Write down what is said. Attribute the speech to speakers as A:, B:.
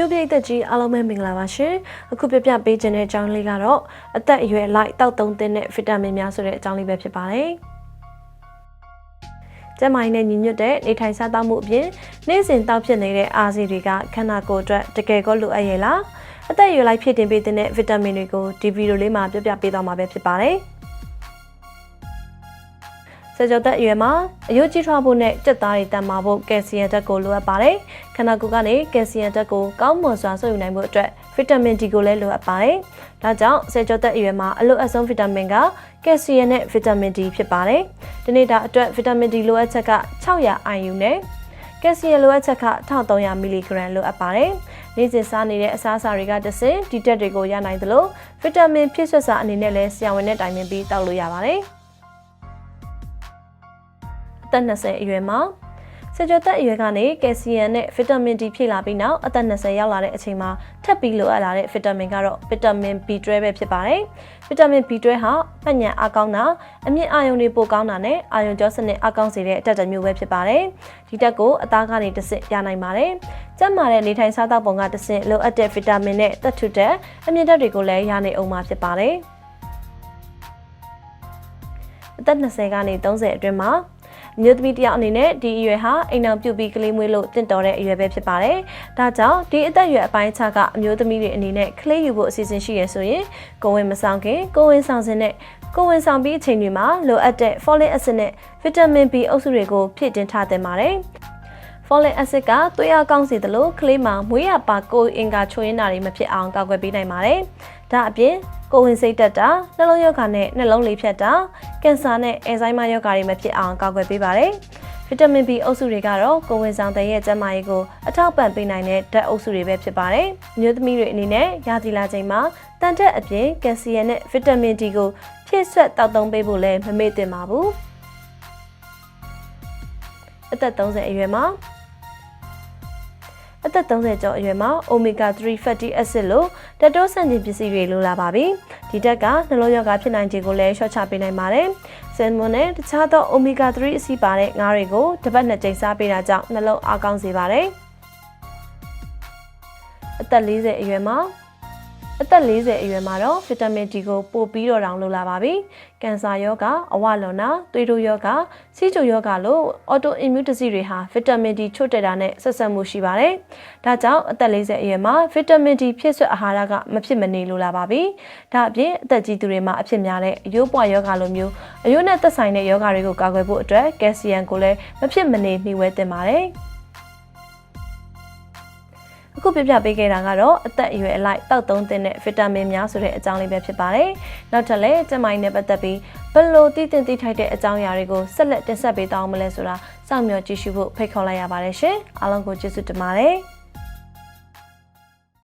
A: ပြိုးပြိတ်သက်ကြီးအားလုံးပဲမင်္ဂလာပါရှင်အခုပြပြပေးခြင်းတဲ့အကြောင်းလေးကတော့အသက်အရွယ်လိုက်တောက်သုံးသင်းတဲ့ဗီတာမင်များဆိုတဲ့အကြောင်းလေးပဲဖြစ်ပါတယ်ကျန်းမာရေးနဲ့ညီညွတ်တဲ့နေထိုင်စားသောက်မှုအပြင်နေ့စဉ်တောက်ဖြစ်နေတဲ့အားစီတွေကခန္ဓာကိုယ်အတွက်တကယ်ကိုလိုအပ်ရဲ့လားအသက်အရွယ်လိုက်ဖြစ်တင်ပေးတဲ့ဗီတာမင်တွေကိုဒီဗီဒီယိုလေးမှာပြပြပေးသွားမှာပဲဖြစ်ပါတယ် ဆယ်ကျော်သက်အရွယ်မှာအယိုးကြီးထွားဖို့နဲ့ကြက်သားတွေတန်မာဖို့ကယ်ဆီယမ်ဓာတ်ကိုလိုအပ်ပါတယ်။ခန္ဓာကိုယ်ကနေကယ်ဆီယမ်ဓာတ်ကိုကောင်းမွန်စွာစုပ်ယူနိုင်ဖို့အတွက်ဗီတာမင် D ကိုလည်းလိုအပ်ပါတယ်။ဒါကြောင့်ဆယ်ကျော်သက်အရွယ်မှာအလိုအပ်ဆုံးဗီတာမင်ကကယ်ဆီယမ်နဲ့ဗီတာမင် D ဖြစ်ပါတယ်။ဒီနေ့တာအတွက်ဗီတာမင် D လိုအပ်ချက်က600 IU နဲ့ကယ်ဆီယမ်လိုအပ်ချက်က1300မီလီဂရမ်လိုအပ်ပါတယ်။နေ့စဉ်စားနေတဲ့အစားအစာတွေကတဆင့်ဒီတက်တွေကိုရနိုင်သလိုဗီတာမင်ဖြည့်ဆွတ်စာအနေနဲ့လည်းဆရာဝန်နဲ့တိုင်ပင်ပြီးတောက်လို့ရပါတယ်။ အသက်20အရွယ်မှာဆယ်ကျော်သက်အရွယ်ကနေကယ်ဆီယမ်နဲ့ဗီတာမင် D ဖြည့်လာပြီးနောက်အသက်20ရောက်လာတဲ့အချိန်မှာထပ်ပြီးလိုအပ်လာတဲ့ဗီတာမင်ကတော့ဗီတာမင် B12 ပဲဖြစ်ပါတယ်။ဗီတာမင် B12 ဟာပတ်ညံအားကောင်းတာအမြင့်အာရုံတွေပိုကောင်းတာနဲ့အာရုံကြောစနစ်အားကောင်းစေတဲ့အတက်တစ်မျိုးပဲဖြစ်ပါတယ်။ဒီတက်ကိုအသားကနေတစ်ဆင့်ရနိုင်ပါတယ်။ကျန်းမာတဲ့နေထိုင်စားသောက်ပုံကတစ်ဆင့်လိုအပ်တဲ့ဗီတာမင်နဲ့သက်ထုတဲ့အမြင့်တက်တွေကိုလည်းရနိုင်အောင်မှာဖြစ်ပါတယ်။ အသက်20ကနေ30အတွင်းမှာအမျိုးသမီးတစ်ယောက်အနေနဲ့ဒီအရွယ်ဟာအိမ်အောင်ပြုတ်ပြီးကလေးမွေးလို့တင့်တော်တဲ့အရွယ်ပဲဖြစ်ပါတယ်။ဒါကြောင့်ဒီအသက်အရွယ်အပိုင်းခြားကအမျိုးသမီးတွေအနေနဲ့ကလေးယူဖို့အစီအစဉ်ရှိရဆိုရင်ကိုဝင်မဆောင်ခင်ကိုဝင်ဆောင်စဉ်နဲ့ကိုဝင်ဆောင်ပြီးအချိန်တွေမှာလိုအပ်တဲ့ folic acid နဲ့ vitamin B အုပ်စုတွေကိုဖြည့်တင်းထားသင့်ပါတယ်။ folic acid ကသွေးအားကောင်းစေသလိုကလေးမှာမွေးရပါကိုအင်္ဂါချိုးရင်းတာတွေမဖြစ်အောင်ကာကွယ်ပေးနိုင်ပါတယ်။ဒါအပြင်ကိုဝင်စိတ်တက်တာနှလုံးရောဂါနဲ့နှလုံးလေးဖြတ်တာကင်ဆာနဲ့အန်ဇိုင်းမရောဂါတွေမဖြစ်အောင်ကာကွယ်ပေးပါတယ်ဗီတာမင် B အုပ်စုတွေကတော့ကိုဝင်ဆောင်တဲ့ရဲ့ကျန်းမာရေးကိုအထောက်ပံ့ပေးနိုင်တဲ့ဓာတ်အုပ်စုတွေပဲဖြစ်ပါတယ်။မျိုးသမီးတွေအနေနဲ့ရာသီလာချိန်မှာတန်တက်အပြင်ကယ်ဆီယမ်နဲ့ဗီတာမင် D ကိုဖြည့်ဆွတ်တောက်သုံးပေးဖို့လည်းမမေ့သင့်ပါဘူး။အသက်30အရွယ်မှာ အသက်30ကျော်အရွယ်မှာ omega 3 fatty acid လို့တက်တိုးဆန့်ကျင်ပစ္စည်းတွေလိုလာပါပြီ။ဒီတက်ကနှလုံးရောဂါဖြစ်နိုင်ခြေကိုလည်းလျှော့ချပေးနိုင်ပါတယ်။ဆယ်မွန်နဲ့တခြားသော omega 3အဆီးပါတဲ့ငါးတွေကိုတစ်ပတ်နှစ်ကြိမ်စားပေးတာကြောင့်နှလုံးအားကောင်းစေပါတယ်။အသက်40အရွယ်မှာ အသက်40အရွယ်မှာတော့ဗီတာမင် D ကိုပို့ပြီးတော့တောင်လိုလာပါပြီ။ကင်ဆာရောဂါအဝလွန်နာသွေးတိုးရောဂါဆီးချိုရောဂါလို့ auto immune disease တွေဟာဗီတာမင် D ချို့တက်တာနဲ့ဆက်ဆက်မှုရှိပါတယ်။ဒါကြောင့်အသက်40အရွယ်မှာဗီတာမင် D ဖြည့်စွက်အာဟာရကမဖြစ်မနေလိုလာပါပြီ။ဒါအပြင်အသက်ကြီးသူတွေမှာအဖြစ်များတဲ့အယိုးပွားရောဂါလိုမျိုးအယိုးနဲ့သက်ဆိုင်တဲ့ရောဂါတွေကိုကာကွယ်ဖို့အတွက်ကယ်ဆီယမ်ကိုလည်းမဖြစ်မနေမျှဝဲတင်ပါတယ်။ အခုပြပြပေးခဲ့တာကတော့အသက်အရွယ်အလိုက်တောက်သုံးတဲ့ဗီတာမင်များဆိုတဲ့အကြောင်းလေးပဲဖြစ်ပါတယ်။နောက်ထပ်လည်းကျန်းမာရေးနဲ့ပတ်သက်ပြီးဘယ်လိုတည်တင်တည်ထိုက်တဲ့အကြောင်းအရာတွေကိုဆက်လက်တင်ဆက်ပေးသွားအောင်မလဲဆိုတာစောင့်မျှော်ကြည့်ရှုဖို့ဖိတ်ခေါ်လိုက်ရပါတယ်ရှင်။အားလုံးကိုကျေးဇူးတင်ပါတယ်။